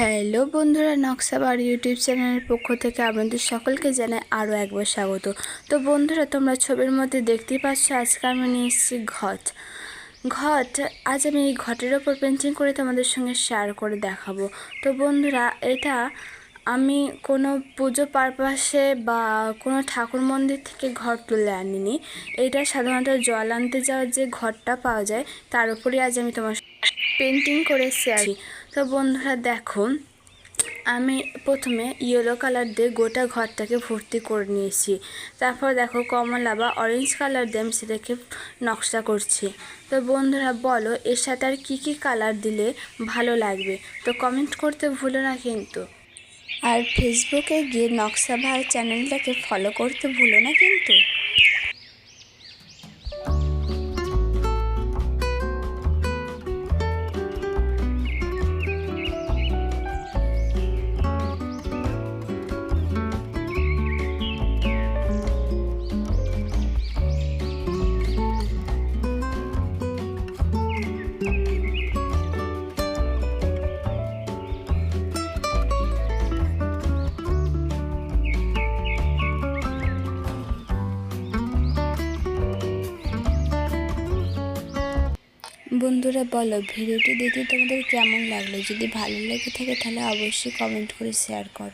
Hello বন্ধুরা, নকশা নকশাবার YouTube চ্যানেলের পক্ষ থেকে আপনাদের সকলকে জানাই আরও একবার স্বাগত। তো বন্ধুরা, তোমরা ছবির মধ্যে দেখতেই পাচ্ছ, আজকে আমি নিয়ে এসেছি ঘট। ঘট, আজ আমি এই ঘটের ওপর পেন্টিং করে তোমাদের সঙ্গে শেয়ার করে দেখাবো। তো বন্ধুরা, এটা আমি কোনো পুজো পারপাসে বা কোনো ঠাকুর মন্দির থেকে ঘর তুলে আনিনি। এটা সাধারণত জল আনতে যাওয়ার যে ঘরটা পাওয়া যায়, তার উপরেই আজ আমি তোমার পেন্টিং করে শেয়ার তো বন্ধুরা দেখো আমি প্রথমে ইয়েলো কালার দিয়ে গোটা ঘরটাকে ভর্তি করে নিয়েছি। তারপর দেখো কমলা বা অরেঞ্জ কালার দিয়ে আমি সেটাকে নকশা করছি। তো বন্ধুরা বলো, এর সাথে আর কী কী কালার দিলে ভালো লাগবে? তো কমেন্ট করতে ভুলো না কিন্তু। আর ফেসবুকে গিয়ে নকশা ভাই চ্যানেলটাকে ফলো করতে ভুলো না কিন্তু। বন্ধুরা, বলো, ভিডিওটি দেখে তোমাদের কেমন লাগল? যদি ভালো লেগে থাকে তাহলে অবশ্যই কমেন্ট করে শেয়ার করো।